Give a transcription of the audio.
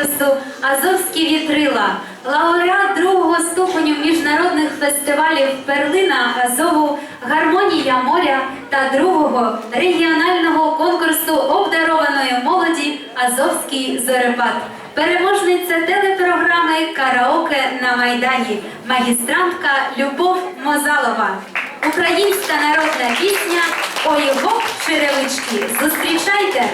конкурсу Азовські вітрила, лауреат другого ступеню міжнародних фестивалів Перлина Азову, Гармонія моря та другого регіонального конкурсу обдарованої молоді Азовський зорепад, переможниця телепрограми Караоке на Майдані, магістрантка Любов Мозалова, українська народна пісня Ой, Бог черевички. Зустрічайте!